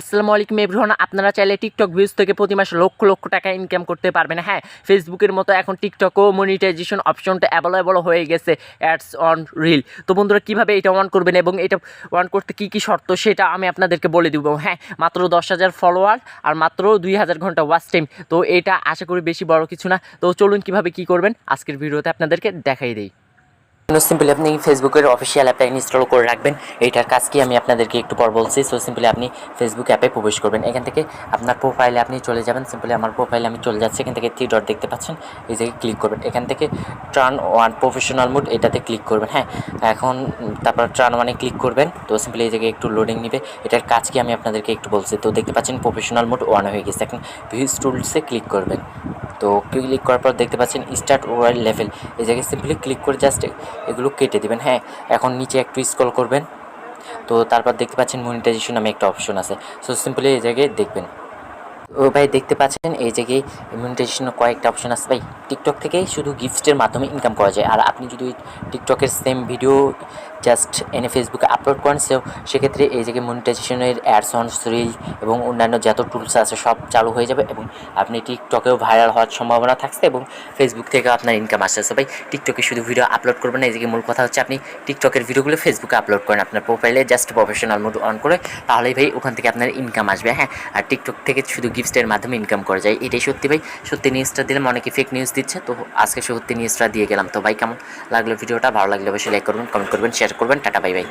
আসসালামু আলাইকুম এভরিওয়ান আপনারা চাইলে টিকটক ভিউজ থেকে প্রতি মাসে লক্ষ লক্ষ টাকা ইনকাম করতে পারবেন। হ্যাঁ ফেসবুকের মতো এখন টিকটকও মনিটাইজেশন অপশনটা অ্যাভেলেবল হয়ে গেছে অ্যাডস অন রিল তো বন্ধুরা, কীভাবে এটা অন করবেন এবং এটা অন করতে কী কী শর্ত সেটা আমি আপনাদেরকে বলে দিব। হ্যাঁ মাত্র দশ হাজার ফলোয়ার আর মাত্র দুই হাজার ঘণ্টা ওয়াচ টাইম তো এটা আশা করি বেশি বড় কিছু না। তো চলুন কীভাবে কী করবেন, আজকের ভিডিওতে আপনাদেরকে দেখাই দিই। সিম্পলি আপনি ফেসবুকের অফিসিয়াল অ্যাপটা ইনস্টল করে রাখবেন। এইটার কাজ কি আমি আপনাদেরকে একটু পর বলছি। সো সিম্পলি আপনি ফেসবুক অ্যাপে প্রবেশ করবেন। এখান থেকে আপনার প্রোফাইলে আপনি চলে যাবেন। সিম্পলি আমার প্রোফাইলে আমি চলে যাচ্ছি। এখান থেকে থ্রি ডট দেখতে পাচ্ছেন। এই জায়গায় ক্লিক করবেন। এখান থেকে ট্রান ওয়ান প্রফেশনাল মুড এটাতে ক্লিক করবেন। হ্যাঁ এখন তারপর ট্রান ওয়ানে ক্লিক করবেন। তো সিম্পলি এই জায়গায় একটু লোডিং নেবে। এটার কাজ কি আমি আপনাদেরকে একটু বলছি। তো দেখতে পাচ্ছেন প্রফেশনাল মুড ওয়ান হয়ে গেছে। এখন ভিউজ টুলসে ক্লিক করবেন। তো ক্লিক করার পর দেখতে পাচ্ছেন স্টার্ট ওয়ার লেভেল এই জায়গায় সিম্পলি ক্লিক করে জাস্ট এগুলো কেটে দেবেন হ্যাঁ? এখন নিচে একটু স্ক্রল করবেন। তো তারপর দেখতে পাচ্ছেন মনিটাইজেশন নামে একটা অপশন আছে। সো সিম্পলি এই জায়গায় দেখবেন। ও ভাই, দেখতে পাচ্ছেন এই জায়গায় মনিটাইজেশনের কয়েকটা অপশন আছে। ভাই টিকটক থেকে শুধু গিফটের মাধ্যমে ইনকাম করা যায়। আর আপনি যদি টিকটকের সেম ভিডিও জাস্ট এনে ফেসবুকে আপলোড করেন সে সেক্ষেত্রে এই জায়গায় মনিটাইজেশনের অ্যাডস অন রিল এবং অন্যান্য যত টুলস আছে, সব চালু হয়ে যাবে এবং আপনি টিকটকেও ভাইরাল হওয়ার সম্ভাবনা থাকছে এবং ফেসবুক থেকে আপনার ইনকাম আসতেছে ভাই টিকটকে শুধু ভিডিও আপলোড করবেন না, এই জায়গায় মূল কথা হচ্ছে আপনি টিকটকের ভিডিওগুলো ফেসবুকে আপলোড করেন আপনার প্রোফাইলে জাস্ট প্রফেশনাল মোড অন করে, তাহলেই ভাই ওখান থেকে আপনার ইনকাম আসবে হ্যাঁ? আর টিকটক থেকে শুধু গিফটের মাধ্যমে ইনকাম করা যায়, এটাই সত্যি ভাই। সত্যি নিউজটা দিলাম, অনেকে ফেক নিউজ দিচ্ছে, তো আজকে সত্যি নিউজটা দিয়ে গেলাম। তো ভাই, কেমন লাগল ভিডিওটা? ভালো লাগলে অবশ্যই লাইক করবেন কমেন্ট করবেন শেয়ার করবেন টাটা বাই বাই।